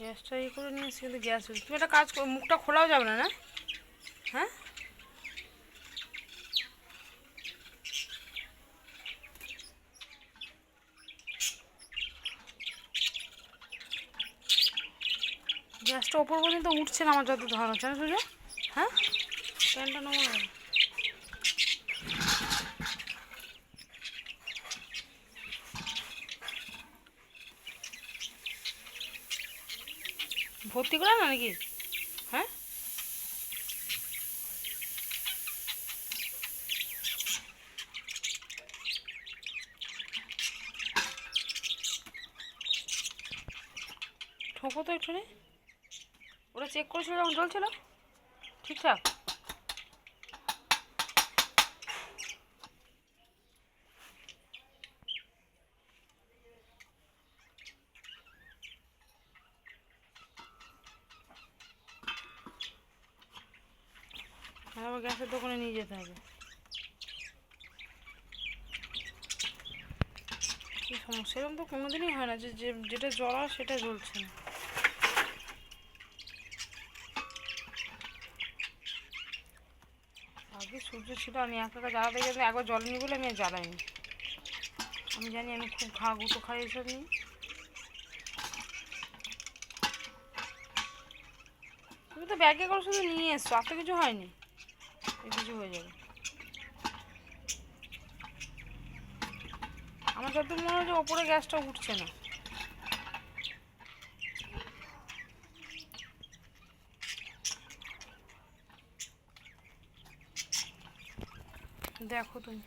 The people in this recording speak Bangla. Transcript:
গ্যাসটা ইয়ে করে নিয়েছি, কিন্তু গ্যাস তুমি একটা কাজ করো, মুখটা খোলাও যাবে না না? হ্যাঁ? গ্যাসটা ওপর পর্যন্ত উঠছে না আমার যত ধারণা হচ্ছে না হ্যাঁ? প্যানটা নেব ভর্তি করে না নাকি? হ্যাঁ? ঠোকো তো একটু ওটা চেক করেছিল যখন চলছিল ঠিকঠাক? আবার গ্যাসের দোকানে নিয়ে যেতে হবে। কি সমস্যা? এরকম তো কোনোদিনই হয় না যে যেটা জ্বলা সেটা জ্বলছে না। আগে সূর্য ছিল, আমি একা একা জ্বালাতে গেলে একবার জল নিয়ে বলে আমি আর জ্বালাইনি। আমি জানি আমি খুব ঘা গুঁতো খাই এসব নিয়ে। তুমি তো ব্যাগে করে শুধু নিয়ে এসছো, আর তো কিছু হয়নি। কিছু হয়ে যাবে। আমার যত মনে হয় ওপরে গ্যাসটা উঠছে না। দেখো তুমি।